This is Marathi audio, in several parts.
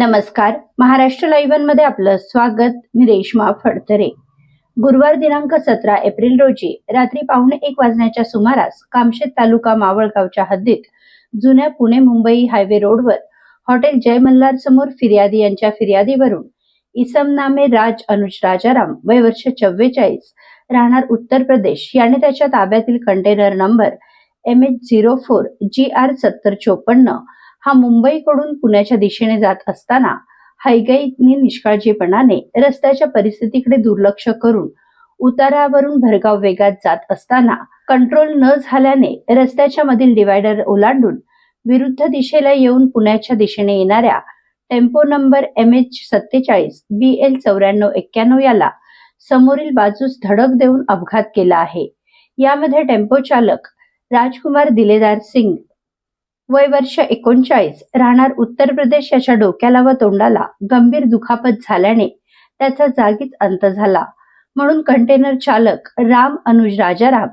नमस्कार. महाराष्ट्र लाईव्हनमध्ये आपलं स्वागत. मी रेश्मा फडतरे. गुरुवार दिनांक सतरा एप्रिल रोजी रात्री पावणे एक वाजण्याच्या सुमारास कामशेत तालुका मावळगावच्या हद्दीत जुन्या पुणे मुंबई हायवे रोडवर हॉटेल जय मल्हार समोर फिर्यादी यांच्या फिर्यादीवरून इसम नामे राज अनुज राजाराम वय वर्ष चव्वेचाळीस राहणार उत्तर प्रदेश याने त्याच्या ताब्यातील container number M H zero four G R सत्तर चोपन्न हा मुंबईकडून पुण्याच्या दिशेने जात असताना हैगाईने निष्काळजीपणाने रस्त्याच्या परिस्थितीकडे दुर्लक्ष करून उतारावरून भरगाव वेगात जात असताना कंट्रोल न झाल्याने रस्त्याच्या मधील डिवायडर ओलांडून विरुद्ध दिशेला येऊन पुण्याच्या दिशेने येणाऱ्या टेम्पो नंबर एम एच सत्तेचाळीस बी एल चौऱ्याण्णव एक्क्याण्णव याला समोरील बाजूस धडक देऊन अपघात केला आहे. यामध्ये टेम्पो चालक राजकुमार दिलेदार सिंग वय वर्ष एकोणचाळीस. राहणार उत्तर प्रदेश याच्या डोक्याला व तोंडाला गंभीर दुखापत झाल्याने त्याचा जागीच अंत झाला. म्हणून कंटेनर चालक राम अनुज राजाराम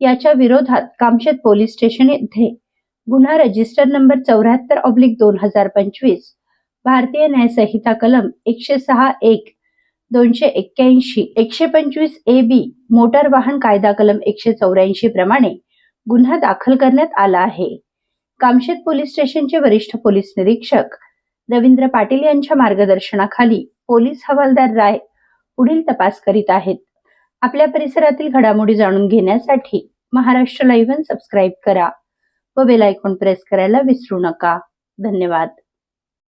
याच्या विरोधात कामशेत पोलीस स्टेशन येथे गुन्हा रजिस्टर नंबर चौऱ्याहत्तर ऑब्लिक दोन हजार पंचवीस. भारतीय न्यायसंहिता कलम एकशे सहा एक दोनशे एक्क्याऐंशी एकशे पंचवीस ए बी मोटार वाहन कायदा कलम एकशे चौऱ्याऐंशी प्रमाणे गुन्हा दाखल करण्यात आला आहे. कामशेत पोलीस स्टेशनचे वरिष्ठ पोलीस निरीक्षक रवींद्र पाटील यांच्या मार्गदर्शनाखाली पोलीस हवालदार राय पुढील तपास करीत आहेत. आपल्या परिसरातील घडामोडी जाणून घेण्यासाठी महाराष्ट्र लाईव्ह सबस्क्राईब करा व बेल आयकॉन प्रेस करायला विसरू नका. धन्यवाद.